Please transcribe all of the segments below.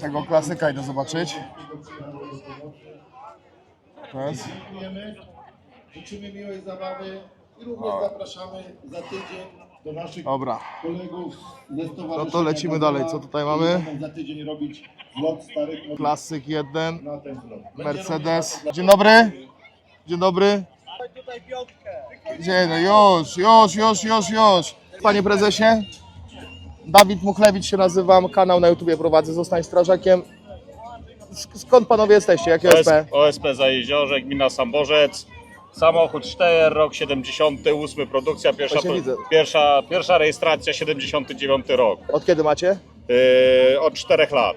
tego klasyka idę zobaczyć. Dziękujemy, życzymy miłej zabawy i również zapraszamy za tydzień do naszych Dobra. kolegów ze stowarzyszenia. No to lecimy dalej. Co tutaj mamy? Za tydzień robić vlog starych Klasyk 1, na ten vlog. Mercedes. Dzień dobry. Dzień dobry. Dzień, no już, już, już, już, już. Panie prezesie, Dawid Muchlewicz się nazywam, kanał na YouTubie prowadzę, zostań strażakiem. Sk- Skąd panowie jesteście? Jakie OSP, OSP? Za Jeziorze, gmina Samborzec. Samochód Steyr, rok 78, produkcja, pierwsza, Właśnie widzę. pierwsza, pierwsza rejestracja 79 rok. Od kiedy macie? Yy, od 4 lat.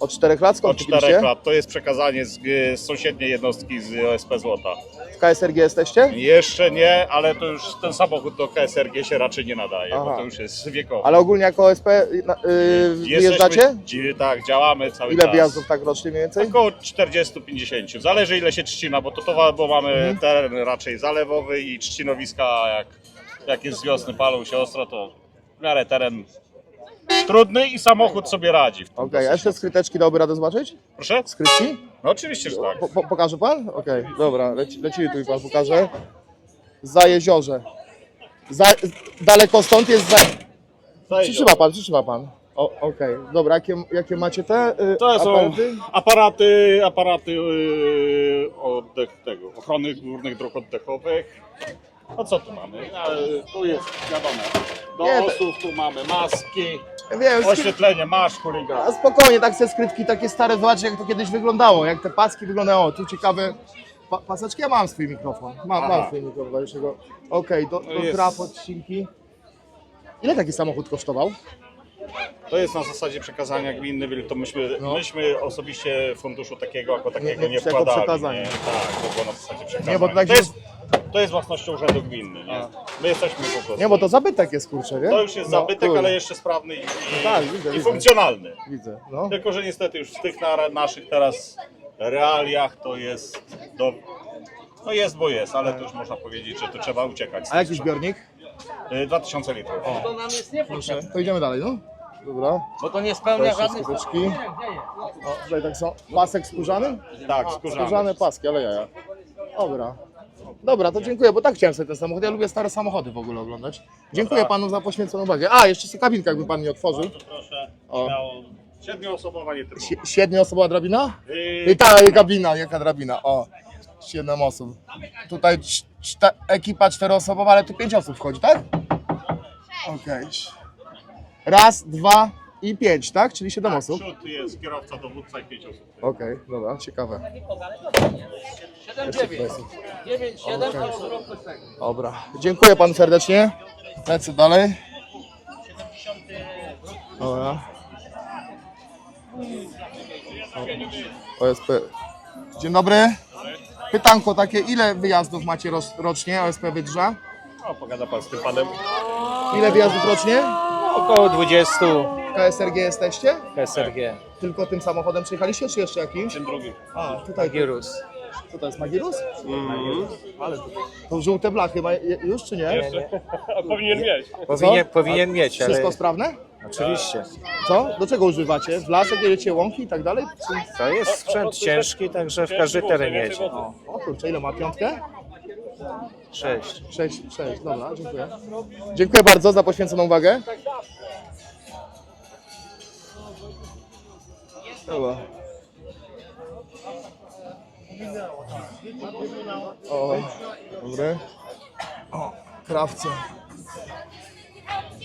Od 4 lat? Skąd Od 4 kupiliście? lat. To jest przekazanie z, z sąsiedniej jednostki z OSP Złota. W KSRG jesteście? Jeszcze nie, ale to już ten samochód do KSRG się raczej nie nadaje, Aha. bo to już jest wiekowy. Ale ogólnie jako OSP y, na- y, wyjeżdżacie? Dzi- tak, działamy cały Ile czas. wyjazdów tak rocznie mniej więcej? Około 40-50. Zależy ile się trzcina, bo to towar, bo mamy Mhm. teren raczej zalewowy i trzcinowiska jak, jak jest z wiosny palą się ostro, to w miarę teren trudny i samochód sobie radzi. w tym Okej, a dosyć. jeszcze skryteczki dałoby radę zobaczyć? Proszę? Skrytki? No oczywiście, że tak. Po, po, pokaże pan? Okej, dobra, leci, lecimy tu i pan pokaże. Za jeziorze. Za, daleko stąd jest za... Przytrzyma pan, przytrzyma pan. O, Okej, dobra, jakie, jakie macie te y, To są aparaty? aparaty, aparaty yy, oddech tego, ochrony górnych dróg oddechowych. No co tu mamy? E, Tu jest wiadomo, do Nie, to- tu mamy maski, Wiem, oświetlenie, masz chuligan. a spokojnie, tak te skrytki takie stare, zobaczcie jak to kiedyś wyglądało, jak te paski wyglądają. O, tu ciekawe... Pa, paseczki, ja mam swój mikrofon. Mam, mam Aha. swój mikrofon. już go- Okej, do, do jest. trap, odcinki. Ile taki samochód kosztował? To jest na zasadzie przekazania gminy, to myśmy, No. myśmy osobiście funduszu takiego jako takiego Nie, nie, nie, jako wkładali. Nie, tak, to było na zasadzie przekazania. Nie, bo to tak to, się- jest, to jest własnością urzędu gminy, nie? My jesteśmy po prostu. Nie, bo to zabytek jest, kurczę, nie? To już jest No, zabytek, kurde. ale jeszcze sprawny i, i, tak, widzę, i widzę. funkcjonalny. Widzę, no. Tylko, że niestety już w tych na, naszych teraz realiach to jest do... No jest, bo jest, ale to już można powiedzieć, że to trzeba uciekać. z A jaki zbiornik? Y, 2000 litrów. To nam jest niepotrzebne, To idziemy dalej, no? Dobra. bo to nie spełnia żadnych... skuteczki. O, tutaj tak są. Pasek skórzany? Tak, skórzany. Skórzane paski, ale jaja. Dobra. Dobra, to dziękuję, bo tak chciałem sobie ten samochód. Ja lubię stare samochody w ogóle oglądać. Dziękuję panu za poświęconą uwagę. A, jeszcze sobie kabinkę, jakby pan mi otworzył. Proszę, O. śmiało. Siedmioosobowa nie tylko. Sie- Siedmioosobowa drabina? Yy, I ta i kabina, jaka drabina. O, siedem osób. Tutaj cz- czte, ekipa czteroosobowa, ale tu pięć osób wchodzi, tak? Okej. Raz, dwa i pięć, tak? Czyli siedem osób. Przód jest kierowca, dowódca i pięć osób. Okej, dobra, ciekawe. 7-9. 9-7 albo rok bez tego. Dobra, dziękuję panu serdecznie. Lecę dalej. Dobra. O, OSP. Dzień dobry. Pytanko takie, ile wyjazdów macie roz- rocznie OSP Wydrza? O, pogada pan z tym panem. Ile wyjazdów rocznie? Około 20 KSRG jesteście? SRG. Tylko tym samochodem przyjechaliście, czy jeszcze jakimś? Ten drugi. A, tutaj. Girus. Co to jest, Magirus? Ale to, to żółte blachy ma je- już, czy nie? A powinien mieć. Powinien, powinien mieć, ale Wszystko sprawne? oczywiście. Co? Do czego używacie? W lasek jedziecie łąki i tak dalej? Czy... To jest sprzęt ciężki, także w każdy teren jedzie. O, o kurczę, ile ma piątkę? Sześć. Sześć, sześć, dobra, dziękuję. Dziękuję bardzo za poświęconą uwagę. Dobra. O, dobry. O, krawce.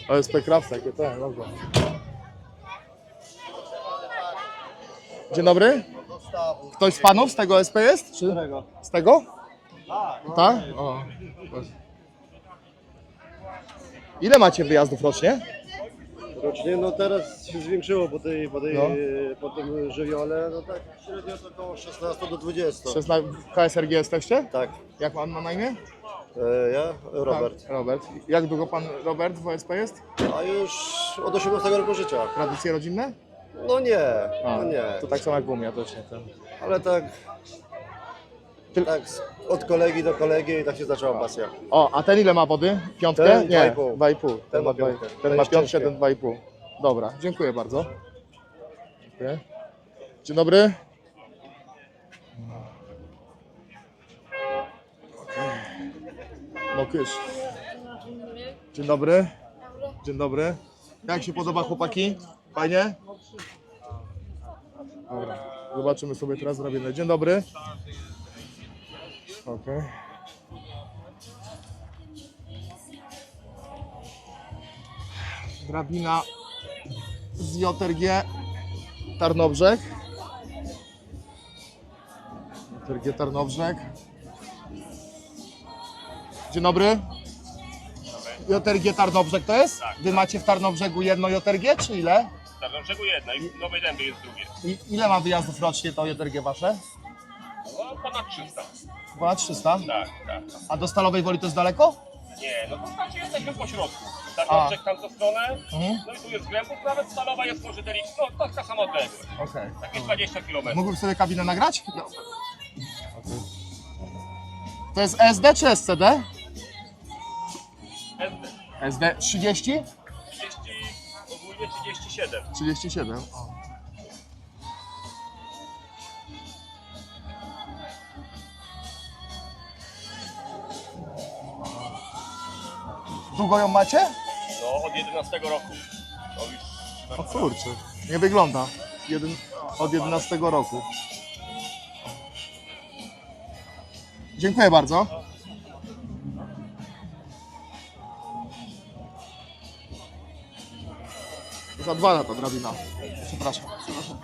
OSP krawce, jakie logo. Dzień dobry. Ktoś z panów z tego OSP jest? Czy? Z tego? Tak? O. Ile macie wyjazdów rocznie? Rocznie, no teraz się zwiększyło po, tej, po, tej, No. po tym żywiole, no tak średnio to około 16 do 20. 16 w KSRG jesteście? Tak, Jak pan ma na imię? e, ja, Robert. Tak, Robert. Jak długo pan Robert w OSP jest? A już od 18 roku życia. Tradycje rodzinne? No nie, no nie, To tak samo jak u mnie, to się ten. ale tak, tak z- od kolegi do kolegi i tak się zaczęła pasja. O, a ten ile ma wody? Piątkę? Ten Nie, 2,5. 2,5. Ten, Ten ma piątkę. dwa- To Ten ma jest piątkę, ciężkie. ten 2,5. Dobra, dziękuję bardzo. Dziękuję. Dzień dobry. No kysz. Dzień dobry. Dzień dobry. Jak się podoba chłopaki? Fajnie? Dobra. Zobaczymy sobie teraz drabinę. Dzień dobry. Okej. Drabina z JRG Tarnobrzeg. JRG Tarnobrzeg. Dzień dobry. JRG Tarnobrzeg to jest? Wy macie w Tarnobrzegu jedno JRG, czy ile? Tarnobrzegu jedna i w Nowej Dębie jest drugie. I ile ma wyjazdów rocznie to JRG wasze? No, ponad 300. Ponad 300. Tak, tak. A do Stalowej Woli to jest daleko? Nie, no to znaczy jesteśmy po środku. Tarnobrzeg w tamtą stronę, Mhm. no i tu jest Glębów, nawet Stalowa jest może delik, no taka sama odległość. Okej. Takie 20 km. Mógłbym sobie kabinę nagrać? No. To jest SD czy SCD? SD. SD 30? 30, ogólnie 37. 37. O. Długo ją macie? No, od 11 roku. No już O kurczę, nie wygląda. Jeden, od 11 roku. Dziękuję bardzo. Za dwa lata drabina. Przepraszam. Przepraszam.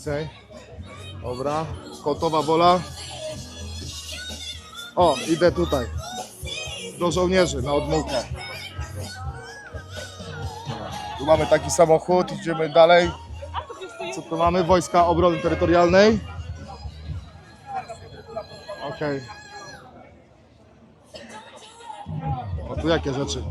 Okej. Dobra. Kotowa wola. O, idę tutaj. Do żołnierzy na odmówkę. Tu mamy taki samochód, idziemy dalej. Co tu mamy? Wojska Obrony Terytorialnej. Okej. O, tu jakie rzeczy?